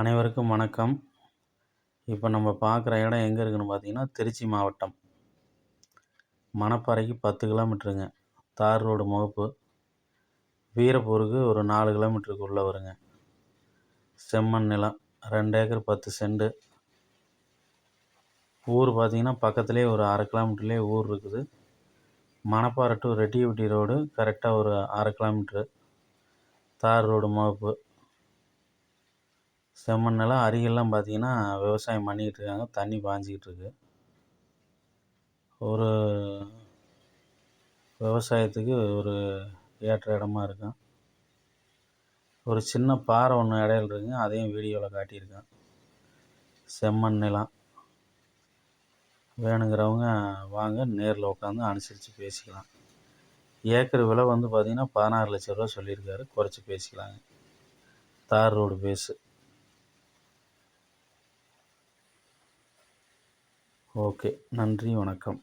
அனைவருக்கும் வணக்கம். இப்போ நம்ம பார்க்குற இடம் எங்கே இருக்குன்னு பார்த்தீங்கன்னா திருச்சி மாவட்டம். மணப்பாறைக்கு பத்து கிலோமீட்டருங்க. தார் ரோடு முகப்பு. வீரப்பூருக்கு ஒரு நாலு கிலோமீட்டருக்கு உள்ளே வருங்க. செம்மண் நிலம். ரெண்டு ஏக்கர் பத்து செண்டு. ஊர் பார்த்திங்கன்னா பக்கத்துலேயே ஒரு அரை கிலோமீட்டர்லேயே ஊர் இருக்குது. மணப்பாறை டு ரெட்டியப்பட்டி ரோடு கரெக்டாக ஒரு அரை கிலோமீட்ரு தார் ரோடு முகப்பு. செம்மண் நிலம் அருகெல்லாம் பார்த்தீங்கன்னா விவசாயம் பண்ணிக்கிட்டு இருக்காங்க. தண்ணி பாய்ஞ்சிக்கிட்டு இருக்கு. ஒரு விவசாயத்துக்கு ஒரு ஏற்ற இடமா இருக்கும். ஒரு சின்ன பாறை ஒன்று இடையில இருக்குங்க அதையும் வீடியோவில் காட்டியிருக்கேன் செம்மண் நிலம் வேணுங்கிறவங்க வாங்க நேரில் உட்காந்து அனுசரித்து பேசிக்கலாம். ஏக்கர் விலை வந்து பார்த்திங்கன்னா பதினாறு லட்ச ரூபா சொல்லியிருக்காரு. குறைச்சி பேசிக்கலாங்க. தார் ரோடு பேஸு ஓகே. நன்றி வணக்கம்.